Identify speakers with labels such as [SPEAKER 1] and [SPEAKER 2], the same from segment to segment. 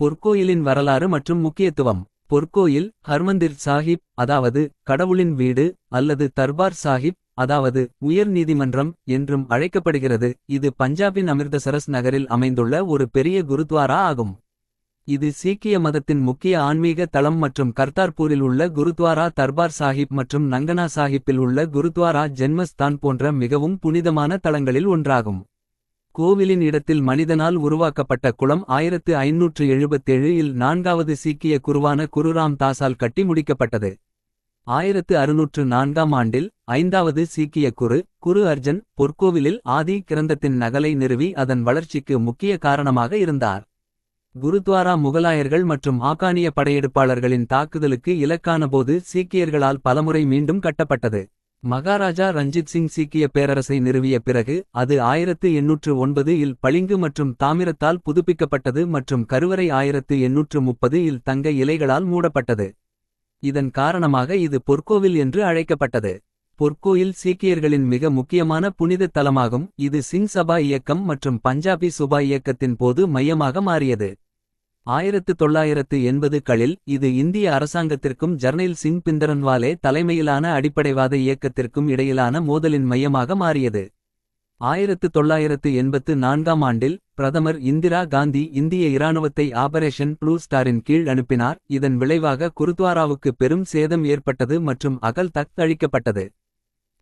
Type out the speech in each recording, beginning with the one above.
[SPEAKER 1] பொற்கோயிலின் வரலாறு மற்றும் முக்கியத்துவம். பொற்கோயில் ஹர்மந்திர் சாஹிப் அதாவது கடவுளின் வீடு அல்லது தர்பார் சாஹிப் அதாவது உயர் நீதிமன்றம் என்றும் அழைக்கப்படுகிறது. இது பஞ்சாபின் அமிர்தசரஸ் நகரில் அமைந்துள்ள ஒரு பெரிய குருத்வாரா ஆகும். இது சீக்கிய மதத்தின் முக்கிய ஆன்மீக தளம் மற்றும் கர்த்தார்பூரில் உள்ள குருத்வாரா தர்பார் சாஹிப் மற்றும் நங்கனா சாஹிப்பில் உள்ள குருத்வாரா ஜென்மஸ்தான் போன்ற மிகவும் புனிதமான தளங்களில் ஒன்றாகும். கோவிலின் இடத்தில் மனிதனால் உருவாக்கப்பட்ட குளம் ஆயிரத்து ஐநூற்று எழுபத்தேழு இல் நான்காவது சீக்கிய குருவான குருராம் தாஸால் கட்டி முடிக்கப்பட்டது. ஆயிரத்து அறுநூற்று நான்காம் ஆண்டில் ஐந்தாவது சீக்கிய குரு குரு அர்ஜன் பொற்கோவிலில் ஆதி கிரந்தத்தின் நகலை நிறுவி அதன் வளர்ச்சிக்கு முக்கிய காரணமாக இருந்தார். குருத்வாரா முகலாயர்கள் மற்றும் ஆக்கானிய படையெடுப்பாளர்களின் தாக்குதலுக்கு இலக்கானபோது சீக்கியர்களால் பலமுறை மீண்டும் கட்டப்பட்டது. மகாராஜா ரஞ்சித் சிங் சீக்கிய பேரரசை நிறுவிய பிறகு அது ஆயிரத்து எண்ணூற்று ஒன்பது இல் பளிங்கு மற்றும் தாமிரத்தால் புதுப்பிக்கப்பட்டது மற்றும் கருவறை ஆயிரத்து எண்ணூற்று முப்பது இல் தங்க இலைகளால் மூடப்பட்டது. இதன் காரணமாக இது பொற்கோவில் என்று அழைக்கப்பட்டது. பொற்கோயில் சீக்கியர்களின் மிக முக்கியமான புனித தலமாகும். இது சிங் சபா இயக்கம் மற்றும் பஞ்சாபி சுபா இயக்கத்தின் போது மையமாக மாறியது. ஆயிரத்து தொள்ளாயிரத்து எண்பது களில் இது இந்திய அரசாங்கத்திற்கும் ஜர்னைல் சிங் பிந்தரன்வாலே தலைமையிலான அடிப்படைவாத இயக்கத்திற்கும் இடையிலான மோதலின் மையமாக மாறியது. ஆயிரத்து தொள்ளாயிரத்து எண்பத்து நான்காம் ஆண்டில் பிரதமர் இந்திரா காந்தி இந்திய இராணுவத்தை ஆபரேஷன் ப்ளூ ஸ்டாரின் கீழ் அனுப்பினார். இதன் விளைவாக குருத்வாராவுக்கு பெரும் சேதம் ஏற்பட்டது மற்றும் அகல் தக் அழிக்கப்பட்டது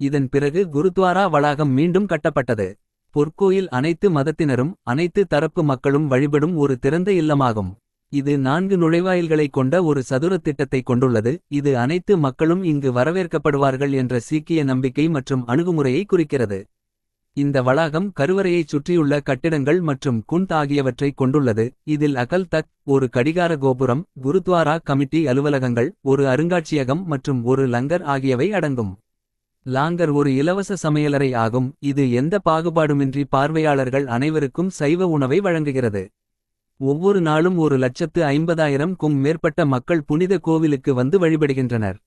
[SPEAKER 1] இதன் பிறகு குருத்வாரா வளாகம் மீண்டும் கட்டப்பட்டது. பொற்கோயில் அனைத்து மதத்தினரும் அனைத்து தரப்பு மக்களும் வழிபடும் ஒரு திறந்த இல்லமாகும். இது நான்கு நுழைவாயில்களைக் கொண்ட ஒரு சதுர திட்டத்தை கொண்டுள்ளது. இது அனைத்து மக்களும் இங்கு வரவேற்கப்படுவார்கள் என்ற சீக்கிய நம்பிக்கை மற்றும் அணுகுமுறையை குறிக்கிறது. இந்த வளாகம் கருவறையைச் சுற்றியுள்ள கட்டிடங்கள் மற்றும் குண்ட் ஆகியவற்றை கொண்டுள்ளது. இதில் அகல் தக் ஒரு கடிகார கோபுரம் குருத்வாரா கமிட்டி அலுவலகங்கள் ஒரு அருங்காட்சியகம் மற்றும் ஒரு லங்கர் ஆகியவை அடங்கும். லாங்கர் ஒரு இலவச சமையலறை ஆகும். இது எந்த பாகுபாடுமின்றி பார்வையாளர்கள் அனைவருக்கும் சைவ உணவை வழங்குகிறது. ஒவ்வொரு நாளும் ஒரு லட்சத்து ஐம்பதாயிரம் க்கும் மேற்பட்ட மக்கள் புனித கோவிலுக்கு வந்து வழிபடுகின்றனர்.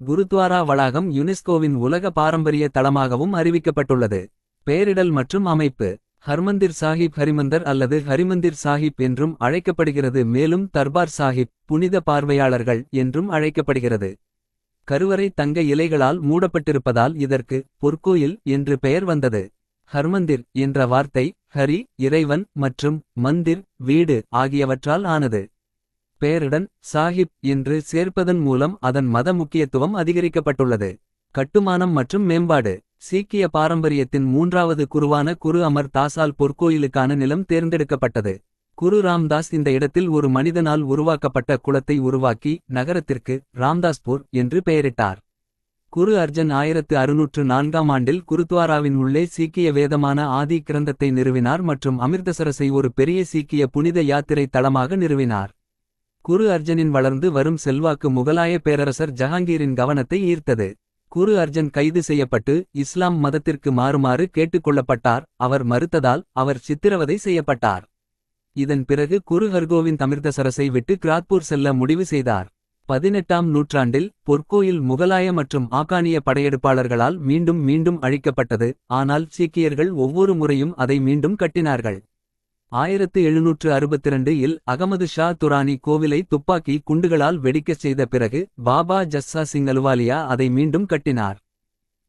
[SPEAKER 1] குருத்வாரா வளாகம் யுனெஸ்கோவின் உலக பாரம்பரிய தளமாகவும் அறிவிக்கப்பட்டுள்ளது. பெயரிடல் மற்றும் அமைப்பு. ஹர்மந்திர் சாஹிப் ஹரிமந்தர் அல்லது ஹரிமந்திர் சாஹிப் என்றும் அழைக்கப்படுகிறது. மேலும் தர்பார் சாஹிப் புனித பார்வையாளர்கள் என்றும் அழைக்கப்படுகிறது. கருவறை தங்க இலைகளால் மூடப்பட்டிருப்பதால் இதற்கு பொற்கோயில் என்று பெயர் வந்தது. ஹர்மந்திர் என்ற வார்த்தை ஹரி இறைவன் மற்றும் மந்திர் வீடு ஆகியவற்றால் ஆனது. பெயருடன் சாஹிப் என்று சேர்ப்பதன் மூலம் அதன் மத முக்கியத்துவம் அதிகரிக்கப்பட்டுள்ளது. கட்டுமானம் மற்றும் மேம்பாடு. சீக்கிய பாரம்பரியத்தின் மூன்றாவது குருவான குரு அமர் தாசால் பொற்கோயிலுக்கான நிலம் தேர்ந்தெடுக்கப்பட்டது. குரு ராம்தாஸ் இந்த இடத்தில் ஒரு மனிதனால் உருவாக்கப்பட்ட குளத்தை உருவாக்கி நகரத்திற்கு ராம்தாஸ்பூர் என்று பெயரிட்டார். குரு அர்ஜன் ஆயிரத்து அறுநூற்று நான்காம் ஆண்டில் குருத்வாராவின் உள்ளே சீக்கிய வேதமான ஆதி கிரந்தத்தை நிறுவினார் மற்றும் அமிர்தசரஸை ஒரு பெரிய சீக்கிய புனித யாத்திரை தளமாக நிறுவினார். குரு அர்ஜனின் வளர்ந்து வரும் செல்வாக்கு முகலாய பேரரசர் ஜஹாங்கீரின் கவனத்தை ஈர்த்தது. குரு அர்ஜன் கைது செய்யப்பட்டு இஸ்லாம் மதத்திற்கு மாறுமாறு கேட்டுக்கொள்ளப்பட்டார் அவர் மறுத்ததால் அவர் சித்திரவதை செய்யப்பட்டார். இதன் பிறகு குரு ஹர்கோவிந்த் அமிர்தசரஸை விட்டு கிராத்பூர் செல்ல முடிவு செய்தார். பதினெட்டாம் நூற்றாண்டில் பொற்கோயில் முகலாய மற்றும் ஆக்கானிய படையெடுப்பாளர்களால் மீண்டும் மீண்டும் அழிக்கப்பட்டது. ஆனால் சீக்கியர்கள் ஒவ்வொரு முறையும் அதை மீண்டும் கட்டினார்கள். ஆயிரத்து எழுநூற்று அறுபத்திரண்டு இல் அகமது ஷா துரானி கோவிலை துப்பாக்கி குண்டுகளால் வெடிக்கச் செய்த பிறகு பாபா ஜஸ்ஸா சிங் அலுவாலியா அதை மீண்டும் கட்டினார்.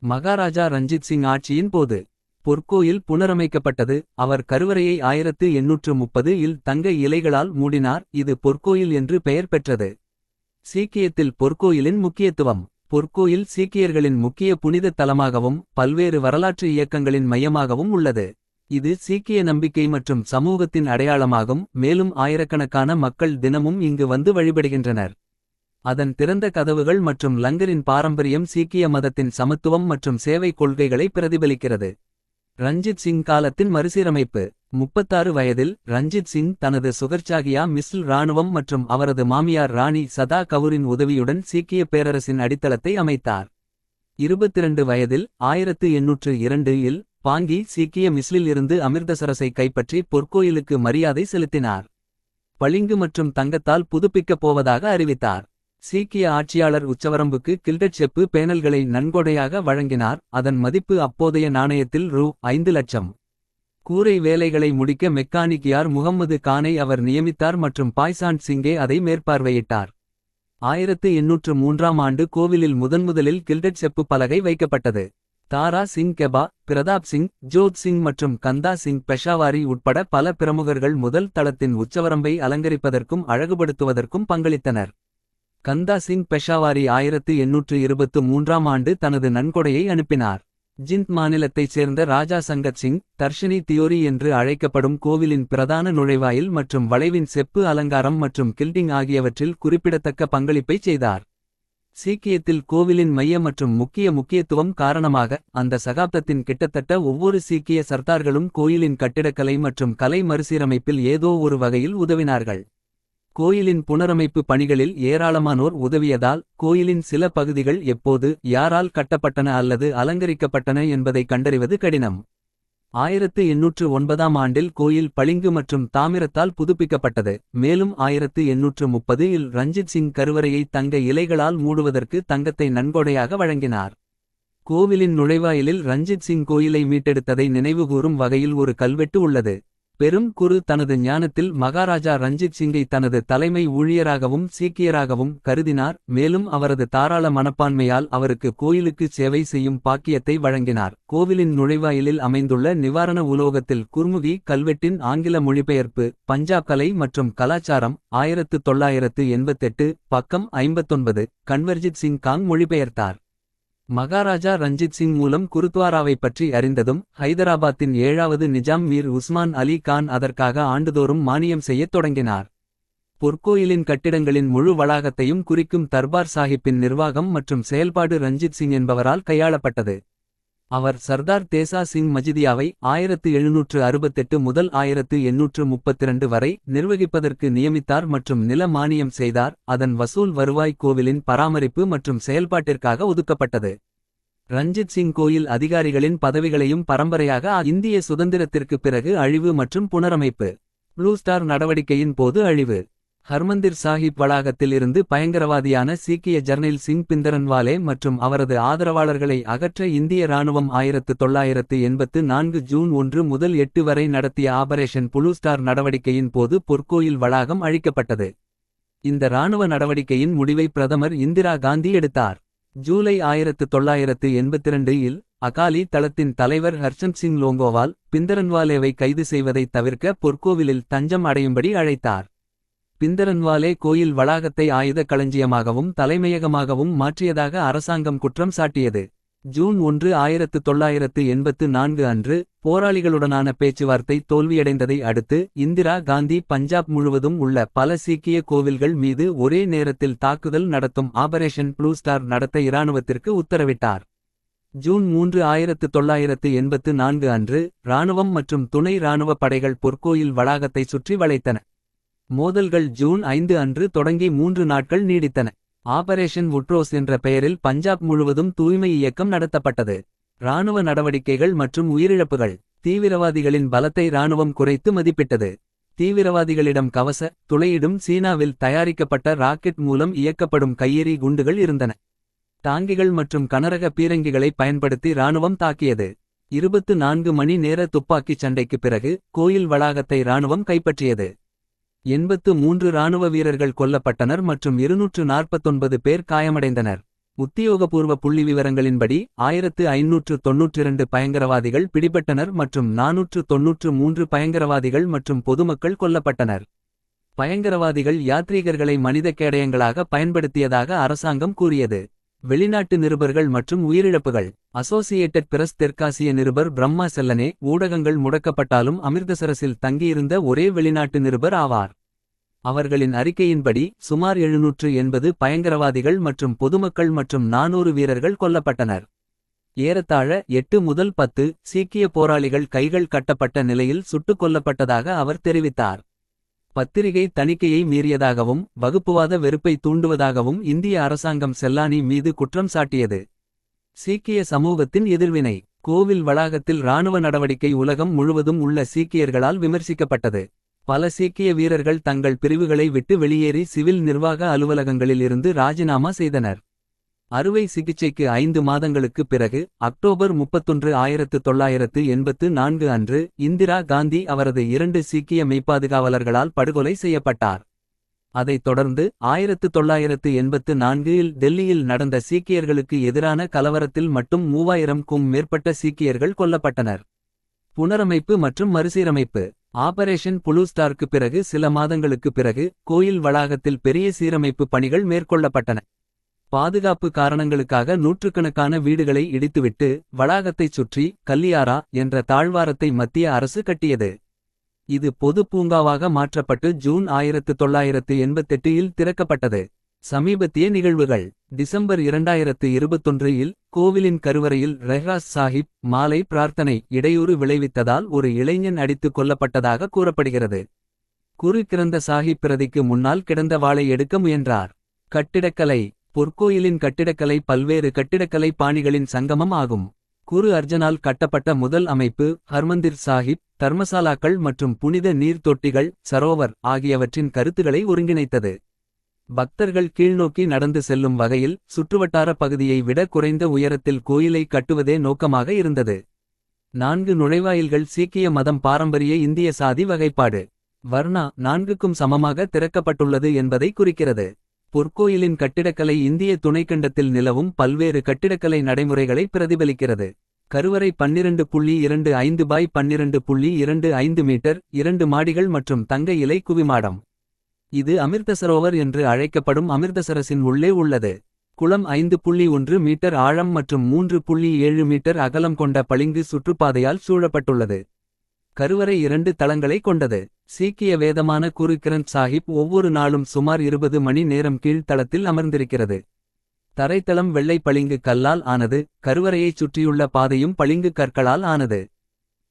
[SPEAKER 1] மகாராஜா ரஞ்சித் சிங் ஆட்சியின் போது பொற்கோயில் புனரமைக்கப்பட்டது. அவர் கருவறையை ஆயிரத்து எண்ணூற்று முப்பது இல் தங்க இலைகளால் மூடினார். இது பொற்கோயில் என்று பெயர் பெற்றது. சீக்கியத்தில் பொற்கோயிலின் முக்கியத்துவம். பொற்கோயில் சீக்கியர்களின் முக்கிய புனித தலமாகவும் பல்வேறு வரலாற்று இயக்கங்களின் மையமாகவும் உள்ளது. இது சீக்கிய நம்பிக்கை மற்றும் சமூகத்தின் அடையாளமாகும். மேலும் ஆயிரக்கணக்கான மக்கள் தினமும் இங்கு வந்து வழிபடுகின்றனர். அதன் திறந்த கதவுகள் மற்றும் லங்கரின் பாரம்பரியம் சீக்கிய மதத்தின் சமத்துவம் மற்றும் சேவை கொள்கைகளை பிரதிபலிக்கிறது. ரஞ்சித் சிங் காலத்தின் மறுசீரமைப்பு. முப்பத்தாறு வயதில் ரஞ்சித் சிங் தனது சுகர்ச்சாகியா மிஸ்ல் இராணுவம் மற்றும் அவரது மாமியார் ராணி சதா கவுரின் உதவியுடன் சீக்கிய பேரரசின் அடித்தளத்தை அமைத்தார். இருபத்திரண்டு வயதில் ஆயிரத்து எண்ணூற்று இரண்டு இல் பாங்கி சீக்கிய மிஸ்லில் இருந்து அமிர்தசரஸை கைப்பற்றி பொற்கோயிலுக்கு மரியாதை செலுத்தினார். பளிங்கு மற்றும் தங்கத்தால் புதுப்பிக்கப் போவதாக அறிவித்தார். சீக்கிய ஆட்சியாளர் உச்சவரம்புக்கு கில்டட் செப்பு பேனல்களை நன்கொடையாக வழங்கினார். அதன் மதிப்பு அப்போதைய நாணயத்தில் ரூ. ஐந்து லட்சம். கூரை வேலைகளை முடிக்க மெக்கானிக்கியார் முகம்மது கானை அவர் நியமித்தார் மற்றும் பாய்சான் சிங்கே அதை மேற்பார்வையிட்டார். ஆயிரத்து எண்ணூற்று மூன்றாம் ஆண்டு கோவிலில் முதன்முதலில் கில்டட் செப்பு பலகை வைக்கப்பட்டது. தாரா சிங் கெபா பிரதாப் சிங் ஜோத் சிங் மற்றும் கந்தா சிங் பெஷாவாரி உட்பட பல பிரமுகர்கள் முதல் தளத்தின் உச்சவரம்பை அலங்கரிப்பதற்கும் அழகுபடுத்துவதற்கும் பங்களித்தனர். கந்தா சிங் பெஷாவாரி ஆயிரத்து எண்ணூற்று இருபத்து மூன்றாம் ஆண்டு தனது நன்கொடையை அனுப்பினார். ஜிந்த் மாநிலத்தைச் சேர்ந்த ராஜா சங்கத் சிங் தர்ஷினி தியோரி என்று அழைக்கப்படும் கோவிலின் பிரதான நுழைவாயில் மற்றும் வளைவின் செப்பு அலங்காரம் மற்றும் கில்டிங் ஆகியவற்றில் குறிப்பிடத்தக்க பங்களிப்பைச் செய்தார். சீக்கியத்தில் கோவிலின் மைய மற்றும் முக்கிய முக்கியத்துவம் காரணமாக அந்த சகாப்தத்தின் கிட்டத்தட்ட ஒவ்வொரு சீக்கிய சர்தார்களும் கோயிலின் கட்டிடக்கலை மற்றும் கலை மறுசீரமைப்பில் ஏதோ ஒரு வகையில் உதவினார்கள். கோயிலின் புனரமைப்பு பணிகளில் ஏராளமானோர் உதவியதால் கோயிலின் சில பகுதிகள் எப்போது யாரால் கட்டப்பட்டன அல்லது அலங்கரிக்கப்பட்டன என்பதை கண்டறிவது கடினம். ஆயிரத்து எண்ணூற்று ஒன்பதாம் ஆண்டில் கோயில் பளிங்கு மற்றும் தாமிரத்தால் புதுப்பிக்கப்பட்டது. மேலும் ஆயிரத்து எண்ணூற்று முப்பது இல் ரஞ்சித் சிங் கருவறையை தங்க இலைகளால் மூடுவதற்கு தங்கத்தை நன்கொடையாக வழங்கினார். கோவிலின் நுழைவாயிலில் ரஞ்சித் சிங் கோயிலை மீட்டெடுத்ததை நினைவுகூரும் வகையில் ஒரு கல்வெட்டு உள்ளது. பெரும் குரு தனது ஞானத்தில் மகாராஜா ரஞ்சித் சிங்கை தனது தலைமை ஊழியராகவும் சீக்கியராகவும் கருதினார் மேலும் அவரது தாராள மனப்பான்மையால் அவருக்கு கோயிலுக்கு சேவை செய்யும் பாக்கியத்தை வழங்கினார். கோவிலின் நுழைவாயிலில் அமைந்துள்ள நிவாரண உலோகத்தில் குர்முகி கல்வெட்டின் ஆங்கில மொழிபெயர்ப்பு பஞ்சாப் கலை மற்றும் கலாச்சாரம் ஆயிரத்து தொள்ளாயிரத்து எண்பத்தெட்டு பக்கம் ஐம்பத்தொன்பது கன்வர்ஜித் சிங் காங் மொழிபெயர்த்தார். மகாராஜா ரஞ்சித் சிங் மூலம் குருத்வாராவை பற்றி அறிந்ததும் ஹைதராபாத்தின் ஏழாவது நிஜாம் மீர் உஸ்மான் அலி கான் அதற்காக ஆண்டுதோறும் மானியம் செய்யத் தொடங்கினார். பொற்கோயிலின் கட்டிடங்களின் முழு வளாகத்தையும் குறிக்கும் தர்பார் சாஹிப்பின் நிர்வாகம் மற்றும் செயல்பாடு ரஞ்சித் சிங் என்பவரால் கையாளப்பட்டது. அவர் சர்தார் தேசா சிங் மஜிதியாவை ஆயிரத்து எழுநூற்று அறுபத்தெட்டு முதல் ஆயிரத்து எண்ணூற்று முப்பத்திரண்டு வரை நிர்வகிப்பதற்கு நியமித்தார் மற்றும் நில மானியம் செய்தார். அதன் வசூல் வருவாய் கோவிலின் பராமரிப்பு மற்றும் செயல்பாட்டிற்காக ஒதுக்கப்பட்டது. ரஞ்சித் சிங் கோயில் அதிகாரிகளின் பதவிகளையும் பரம்பரையாக இந்திய சுதந்திரத்திற்கு பிறகு அழிவு மற்றும் புனரமைப்பு. ப்ளூ ஸ்டார் நடவடிக்கையின் போது அழிவு. ஹர்மந்திர் சாஹிப் வளாகத்தில் இருந்து பயங்கரவாதியான சீக்கிய ஜர்னில் சிங் பிந்தரன்வாலே மற்றும் அவரது ஆதரவாளர்களை அகற்ற இந்திய ராணுவம் ஆயிரத்து தொள்ளாயிரத்து எண்பத்து நான்கு ஜூன் ஒன்று முதல் எட்டு வரை நடத்திய ஆபரேஷன் புளூஸ்டார் நடவடிக்கையின் போது பொற்கோயில் வளாகம் அழிக்கப்பட்டது. இந்த ராணுவ நடவடிக்கையின் முடிவை பிரதமர் இந்திரா காந்தி எடுத்தார். ஜூலை ஆயிரத்து தொள்ளாயிரத்து எண்பத்திரண்டு இல் அகாலி தளத்தின் தலைவர் ஹர்ஷம் சிங் லோங்கோவால் பிந்தரன்வாலேவை கைது செய்வதைத் தவிர்க்க பொற்கோவிலில் தஞ்சம் அடையும்படி அழைத்தார். பிந்தரன்வாலே கோயில் வளாகத்தை ஆயுத களஞ்சியமாகவும் தலைமையகமாகவும் மாற்றியதாக அரசாங்கம் குற்றம் சாட்டியது. ஜூன் ஒன்று ஆயிரத்து தொள்ளாயிரத்து எண்பத்து நான்கு அன்று போராளிகளுடனான பேச்சுவார்த்தை தோல்வியடைந்ததை அடுத்து இந்திரா காந்தி பஞ்சாப் முழுவதும் உள்ள பல சீக்கிய கோவில்கள் மீது ஒரே நேரத்தில் தாக்குதல் நடத்தும் ஆபரேஷன் ப்ளூ ஸ்டார் நடத்த இராணுவத்திற்கு உத்தரவிட்டார். ஜூன் மூன்று ஆயிரத்து தொள்ளாயிரத்து எண்பத்து நான்கு அன்று இராணுவம் மற்றும் துணை இராணுவ படைகள் பொற்கோயில் வளாகத்தை சுற்றி வளைத்தன. மோதல்கள் ஜூன் ஐந்து அன்று தொடங்கி மூன்று நாட்கள் நீடித்தன. ஆபரேஷன் உட்ரோஸ் என்ற பெயரில் பஞ்சாப் முழுவதும் தூய்மை இயக்கம் நடத்தப்பட்டது. இராணுவ நடவடிக்கைகள் மற்றும் உயிரிழப்புகள் தீவிரவாதிகளின் பலத்தை இராணுவம் குறைத்து மதிப்பிட்டது. தீவிரவாதிகளிடம் கவச துளையிடும் சீனாவில் தயாரிக்கப்பட்ட ராக்கெட் மூலம் இயக்கப்படும் கையெறி குண்டுகள் இருந்தன. டாங்கிகள் மற்றும் கனரக பீரங்கிகளை பயன்படுத்தி இராணுவம் தாக்கியது. இருபத்து நான்கு மணி நேர துப்பாக்கிச் சண்டைக்குப் பிறகு கோயில் வளாகத்தை இராணுவம் கைப்பற்றியது. எண்பத்து மூன்று இராணுவ வீரர்கள் கொல்லப்பட்டனர் மற்றும் இருநூற்று நாற்பத்தொன்பது பேர் காயமடைந்தனர். உத்தியோகபூர்வ புள்ளி விவரங்களின்படி ஆயிரத்து ஐநூற்று தொன்னூற்றிரண்டு பயங்கரவாதிகள் பிடிபட்டனர் மற்றும் நாநூற்று தொன்னூற்று மூன்று பயங்கரவாதிகள் மற்றும் பொதுமக்கள் கொல்லப்பட்டனர். பயங்கரவாதிகள் யாத்ரீகர்களை மனித கேடயங்களாக பயன்படுத்தியதாக அரசாங்கம் கூறியது. வெளிநாட்டு நிருபர்கள் மற்றும் உயிரிழப்புகள். அசோசியேட்டட் பிரஸ் தெற்காசிய நிருபர் பிரம்மா செல்லனே ஊடகங்கள் முடக்கப்பட்டாலும் அமிர்தசரஸில் தங்கியிருந்த ஒரே வெளிநாட்டு நிருபர் ஆவார். அவர்களின் அறிக்கையின்படி சுமார் எழுநூற்று எண்பது பயங்கரவாதிகள் மற்றும் பொதுமக்கள் மற்றும் நானூறு வீரர்கள் கொல்லப்பட்டனர். ஏறத்தாழ எட்டு முதல் பத்து சீக்கிய போராளிகள் கைகள் கட்டப்பட்ட நிலையில் சுட்டுக் கொல்லப்பட்டதாக அவர் தெரிவித்தார். பத்திரிகை தணிக்கையை மீறியதாகவும் வகுப்புவாத வெறுப்பை தூண்டுவதாகவும் இந்திய அரசாங்கம் செல்லானி மீது குற்றம் சாட்டியது. சீக்கிய சமூகத்தின் எதிர்வினை கோவில் வளாகத்தில் இராணுவ நடவடிக்கை உலகம் முழுவதும் உள்ள சீக்கியர்களால் விமர்சிக்கப்பட்டது. பல சீக்கிய வீரர்கள் தங்கள் பிரிவுகளை விட்டு வெளியேறி சிவில் நிர்வாக அலுவலகங்களில் இருந்து ராஜினாமா செய்தனர். அறுவை சிகிச்சைக்கு ஐந்து மாதங்களுக்கு பிறகு அக்டோபர் முப்பத்தொன்று ஆயிரத்து தொள்ளாயிரத்து எண்பத்து நான்கு அன்று இந்திரா காந்தி அவரது இரண்டு சீக்கிய மெய்ப்பாதுகாவலர்களால் படுகொலை செய்யப்பட்டார். அதைத் தொடர்ந்து ஆயிரத்து தொள்ளாயிரத்து எண்பத்து நான்கில் டெல்லியில் நடந்த சீக்கியர்களுக்கு எதிரான கலவரத்தில் மட்டும் மூவாயிரம்க்கும் மேற்பட்ட சீக்கியர்கள் கொல்லப்பட்டனர். புனரமைப்பு மற்றும் மறுசீரமைப்பு ஆபரேஷன் புளூஸ்டார்க்கு பிறகு சில மாதங்களுக்கு பிறகு கோயில் வளாகத்தில் பெரிய சீரமைப்பு பணிகள் மேற்கொள்ளப்பட்டன. பாதுகாப்பு காரணங்களுக்காக நூற்றுக்கணக்கான வீடுகளை இடித்துவிட்டு வளாகத்தைச் சுற்றி கல்லியாரா என்ற தாழ்வாரத்தை மத்திய அரசு கட்டியது. இது பொது பூங்காவாக மாற்றப்பட்டு ஜூன் ஆயிரத்து தொள்ளாயிரத்து எண்பத்தெட்டு இல் திறக்கப்பட்டது. சமீபத்திய நிகழ்வுகள் டிசம்பர் இரண்டாயிரத்து இருபத்தொன்றில் கோவிலின் கருவறையில் ரெஹ்ராஸ் சாஹிப் மாலை பிரார்த்தனை இடையூறு விளைவித்ததால் ஒரு இளைஞன் அடித்துக் கொல்லப்பட்டதாக கூறப்படுகிறது. குரு கிரந்த சாஹிப் பிரதிக்கு முன்னால் கிடந்த வாளை எடுக்க முயன்றார். கட்டிடக்கலை பொற்கோயிலின் கட்டிடக்கலை பல்வேறு கட்டிடக்கலை பாணிகளின் சங்கமம் ஆகும். குரு அர்ஜனால் கட்டப்பட்ட முதல் அமைப்பு ஹர்மந்திர் சாஹிப் தர்மசாலாக்கள் மற்றும் புனித நீர் தொட்டிகள் சரோவர் ஆகியவற்றின் கருத்துகளை ஒருங்கிணைத்தது. பக்தர்கள் கீழ்நோக்கி நடந்து செல்லும் வகையில் சுற்றுவட்டார பகுதியை விட குறைந்த உயரத்தில் கோயிலை கட்டுவதே நோக்கமாக இருந்தது. நான்கு நுழைவாயில்கள் சீக்கிய மதம் பாரம்பரிய இந்திய சாதி வகைப்பாடு. வர்ணா நான்குக்கும் சமமாக திறக்கப்பட்டுள்ளது என்பதை குறிக்கிறது. பொற்கோயிலின் கட்டிடக்கலை இந்திய துணைக்கண்டத்தில் நிலவும் பல்வேறு கட்டிடக்கலை நடைமுறைகளை பிரதிபலிக்கிறது. கருவறை பன்னிரண்டு புள்ளி இரண்டு ஐந்து பாய் பன்னிரண்டு புள்ளி இரண்டு ஐந்து மீட்டர் இரண்டு மாடிகள் மற்றும் தங்க இலை குவிமாடம். இது அமிர்தசரோவர் என்று அழைக்கப்படும் அமிர்தசரஸின் உள்ளே உள்ளது. குளம் ஐந்து புள்ளி ஒன்று மீட்டர் ஆழம் மற்றும் மூன்று புள்ளி ஏழு மீட்டர் அகலம் கொண்ட பளிங்கு சுற்றுப்பாதையால் சூழப்பட்டுள்ளது. கருவறை இரண்டு தளங்களை கொண்டது. சீக்கிய வேதமான குரு கிரந்த் சாஹிப் ஒவ்வொரு நாளும் சுமார் இருபது மணி நேரம் கீழ்த்தளத்தில் அமர்ந்திருக்கிறது. தரைத்தளம் வெள்ளை பளிங்கு கல்லால் ஆனது கருவறையைச் சுற்றியுள்ள பாதையும் பளிங்கு கற்களால் ஆனது.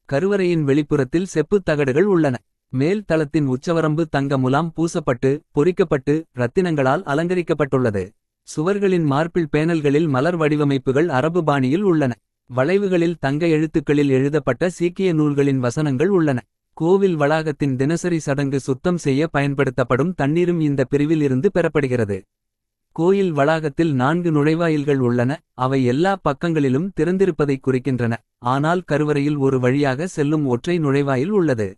[SPEAKER 1] கருவறையின் வெளிப்புறத்தில் செப்புத் தகடுகள் உள்ளன. மேல் தளத்தின் உச்சவரம்பு தங்க முலாம் பூசப்பட்டு பொறிக்கப்பட்டு ரத்தினங்களால் அலங்கரிக்கப்பட்டுள்ளது. சுவர்களின் மார்பிள் பேனல்களில் மலர் வடிவமைப்புகள் அரபு பாணியில் உள்ளன. வளைவுகளில் தங்க எழுத்துக்களில் எழுதப்பட்ட சீக்கிய நூல்களின் வசனங்கள் உள்ளன. கோவில் வளாகத்தின் தினசரி சடங்கு சுத்தம் செய்ய பயன்படுத்தப்படும் தண்ணீரும் இந்த பிரிவில் இருந்து பெறப்படுகிறது. கோயில் வளாகத்தில் நான்கு நுழைவாயில்கள் உள்ளன அவை எல்லா பக்கங்களிலும் திறந்திருப்பதைக் குறிக்கின்றன. ஆனால் கருவறையில் ஒரு வழியாக செல்லும் ஒற்றை நுழைவாயில் உள்ளது.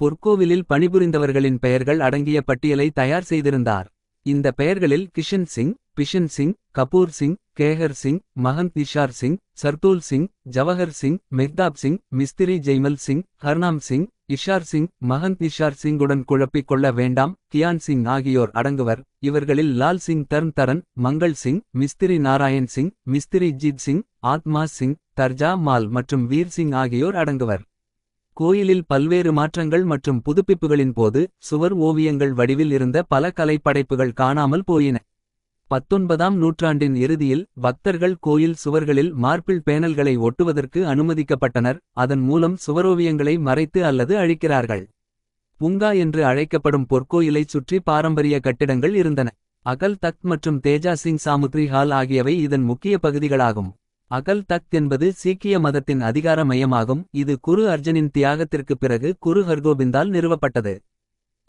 [SPEAKER 1] பொற்கோவிலில் பணிபுரிந்தவர்களின் பெயர்கள் அடங்கிய பட்டியலை தயார் செய்திருந்தார். இந்த பெயர்களில் கிஷன் சிங் பிஷன் சிங் கபூர் சிங் கேஹர் சிங் மகந்த் இஷார் சிங் சர்தூல் சிங் ஜவஹர் சிங் மெஹ்தாப் சிங் மிஸ்திரி ஜெய்மல் சிங் ஹர்னாம் சிங் இஷார் சிங் மகந்த் இஷார் சிங்குடன் குழப்பிக் கொள்ள வேண்டாம் கியான் சிங் ஆகியோர் அடங்குவர் இவர்களில் லால் சிங் தர்ன் தரன் மங்கள் சிங் மிஸ்திரி நாராயண் சிங் மிஸ்திரி ஜீத் சிங் ஆத்மா சிங் தர்ஜா மால் மற்றும் வீர் சிங் ஆகியோர் அடங்குவர். கோயிலில் பல்வேறு மாற்றங்கள் மற்றும் புதுப்பிப்புகளின் போது சுவர் ஓவியங்கள் வடிவில் இருந்த பல கலைப்படைப்புகள் காணாமல் போயின. பத்தொன்பதாம் நூற்றாண்டின் இறுதியில் பக்தர்கள் கோயில் சுவர்களில் மார்பிள் பேனல்களை ஒட்டுவதற்கு அனுமதிக்கப்பட்டனர் அதன் மூலம் சுவரோவியங்களை மறைத்து அல்லது அழிக்கிறார்கள். புங்கா என்று அழைக்கப்படும் பொற்கோயிலைச் சுற்றி பாரம்பரிய கட்டிடங்கள் இருந்தன. அகல் தக்த் மற்றும் தேஜா சிங் சாமுத்ரி ஹால் ஆகியவை இதன் முக்கிய பகுதிகளாகும். அகல் தக்த் என்பது சீக்கிய மதத்தின் அதிகார மையமாகும் இது குரு அர்ஜனின் தியாகத்திற்குப் பிறகு குரு ஹர்கோபிந்தால் நிறுவப்பட்டது.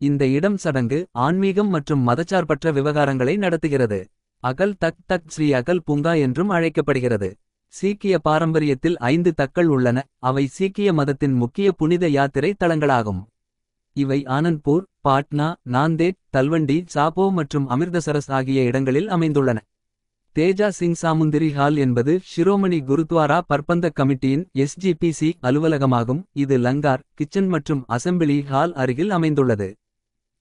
[SPEAKER 1] இந்த இடம் சடங்கு ஆன்மீகம் மற்றும் மதச்சார்பற்ற விவகாரங்களை நடத்துகிறது. அகல் தக் தக் ஸ்ரீ அகல் புங்கா என்றும் அழைக்கப்படுகிறது. சீக்கிய பாரம்பரியத்தில் ஐந்து தக்கள் உள்ளன அவை சீக்கிய மதத்தின் முக்கிய புனித யாத்திரை தலங்களாகும். இவை ஆனந்த்பூர் பாட்னா நாந்தேட் தல்வண்டி சாபோ மற்றும் அமிர்தசரஸ் ஆகிய இடங்களில் அமைந்துள்ளன. தேஜா சிங் சாமுந்திரி ஹால் என்பது ஷிரோமணி குருத்வாரா பர்பந்த கமிட்டியின் எஸ்ஜிபிசி அலுவலகமாகும் இது லங்கார் கிச்சன் மற்றும் அசெம்பிளி ஹால் அருகில் அமைந்துள்ளது.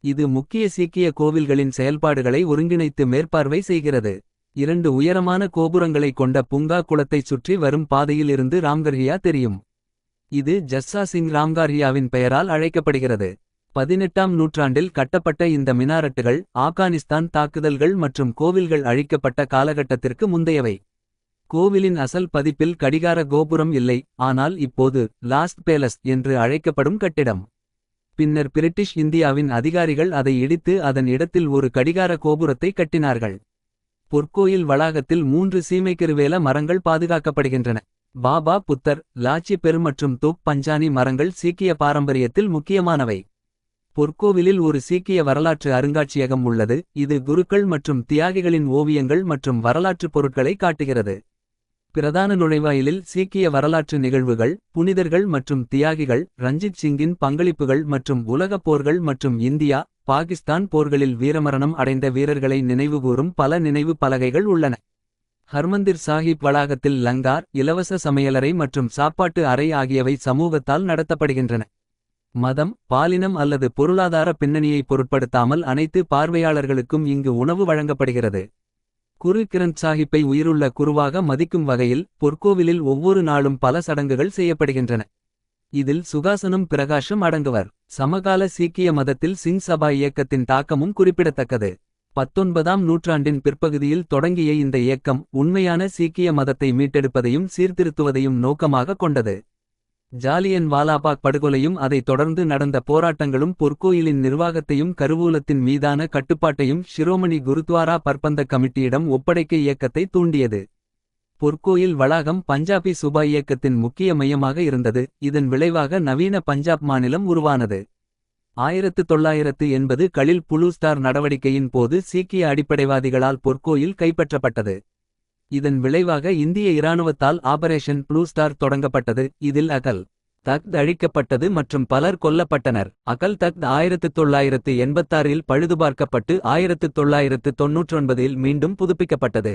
[SPEAKER 1] இது முக்கிய சீக்கிய கோவில்களின் செயல்பாடுகளை ஒருங்கிணைத்து மேற்பார்வை செய்கிறது. இரண்டு உயரமான கோபுரங்களை கொண்ட புங்கா குளத்தைச் சுற்றி வரும் பாதையில் இருந்து ராம்கர்ஹியா தெரியும். இது ஜஸ்ஸா சிங் ராம்கார்ஹியாவின் பெயரால் அழைக்கப்படுகிறது. பதினெட்டாம் நூற்றாண்டில் கட்டப்பட்ட இந்த மினாரட்டுகள் ஆப்கானிஸ்தான் தாக்குதல்கள் மற்றும் கோவில்கள் அழிக்கப்பட்ட காலகட்டத்திற்கு முந்தையவை. கோவிலின் அசல் பதிப்பில் கடிகார கோபுரம் இல்லை ஆனால் இப்போது லாஸ்ட் பேலஸ் என்று அழைக்கப்படும் கட்டிடம். பின்னர் பிரிட்டிஷ் இந்தியாவின் அதிகாரிகள் அதை இடித்து அதன் இடத்தில் ஒரு கடிகார கோபுரத்தை கட்டினார்கள். பொற்கோயில் வளாகத்தில் மூன்று சீமைக்கருவேல மரங்கள் பாதுகாக்கப்படுகின்றன. பாபா புத்தர் லாச்சி பெரு மற்றும் தோப் பஞ்சானி மரங்கள் சீக்கிய பாரம்பரியத்தில் முக்கியமானவை. பொற்கோவிலில் ஒரு சீக்கிய வரலாற்று அருங்காட்சியகம் உள்ளது இது குருக்கள் மற்றும் தியாகிகளின் ஓவியங்கள் மற்றும் வரலாற்றுப் பொருட்களை காட்டுகிறது. பிரதான நுழைவாயிலில் சீக்கிய வரலாற்று நிகழ்வுகள். புனிதர்கள் மற்றும் தியாகிகள் ரஞ்சித் சிங்கின் பங்களிப்புகள் மற்றும் உலகப் போர்கள் மற்றும் இந்தியா. பாகிஸ்தான் போர்களில் வீரமரணம் அடைந்த வீரர்களை நினைவுகூரும் பல நினைவு பலகைகள் உள்ளன. ஹர்மந்திர் சாஹிப் வளாகத்தில் லங்கார் இலவச சமையலறை மற்றும் சாப்பாட்டு அறை ஆகியவை சமூகத்தால் நடத்தப்படுகின்றன. மதம் பாலினம் அல்லது பொருளாதார பின்னணியை பொருட்படுத்தாமல் அனைத்து பார்வையாளர்களுக்கும் இங்கு உணவு வழங்கப்படுகிறது. குரு கிரந்த் சாஹிப்பை உயிருள்ள குருவாக மதிக்கும் வகையில் பொற்கோவிலில் ஒவ்வொரு நாளும் பல சடங்குகள் செய்யப்படுகின்றன. இதில் சுகாசனும் பிரகாஷம் அடங்குவர். சமகால சீக்கிய மதத்தில் சிங் சபா இயக்கத்தின் தாக்கமும் குறிப்பிடத்தக்கது. பத்தொன்பதாம் நூற்றாண்டின் பிற்பகுதியில் தொடங்கிய இந்த இயக்கம் உண்மையான சீக்கிய மதத்தை மீட்டெடுப்பதையும் சீர்திருத்துவதையும் நோக்கமாக கொண்டது. ஜாலியன் வாலாபாக் படுகொலையும் அதைத் தொடர்ந்து நடந்த போராட்டங்களும் பொற்கோயிலின் நிர்வாகத்தையும் கருவூலத்தின் மீதான கட்டுப்பாட்டையும் ஷிரோமணி குருத்வாரா பர்பந்த கமிட்டியிடம் ஒப்படைக்க இயக்கத்தை தூண்டியது. பொற்கோயில் வளாகம் பஞ்சாபி சுபா இயக்கத்தின் முக்கிய மையமாக இருந்தது இதன் விளைவாக நவீன பஞ்சாப் மாநிலம் உருவானது. ஆயிரத்து தொள்ளாயிரத்து எண்பது களில் புளூ ஸ்டார் நடவடிக்கையின் போது சீக்கிய அடிப்படைவாதிகளால் பொற்கோயில் கைப்பற்றப்பட்டது. இதன் விளைவாக இந்திய இராணுவத்தால் ஆபரேஷன் ப்ளூ ஸ்டார் தொடங்கப்பட்டது இதில் அகல் தக்த் அழிக்கப்பட்டது மற்றும் பலர் கொல்லப்பட்டனர் அகல் தக்த் ஆயிரத்து தொள்ளாயிரத்து எண்பத்தாறில் பழுதுபார்க்கப்பட்டு ஆயிரத்து தொள்ளாயிரத்து தொன்னூற்றொன்பதில் மீண்டும் புதுப்பிக்கப்பட்டது.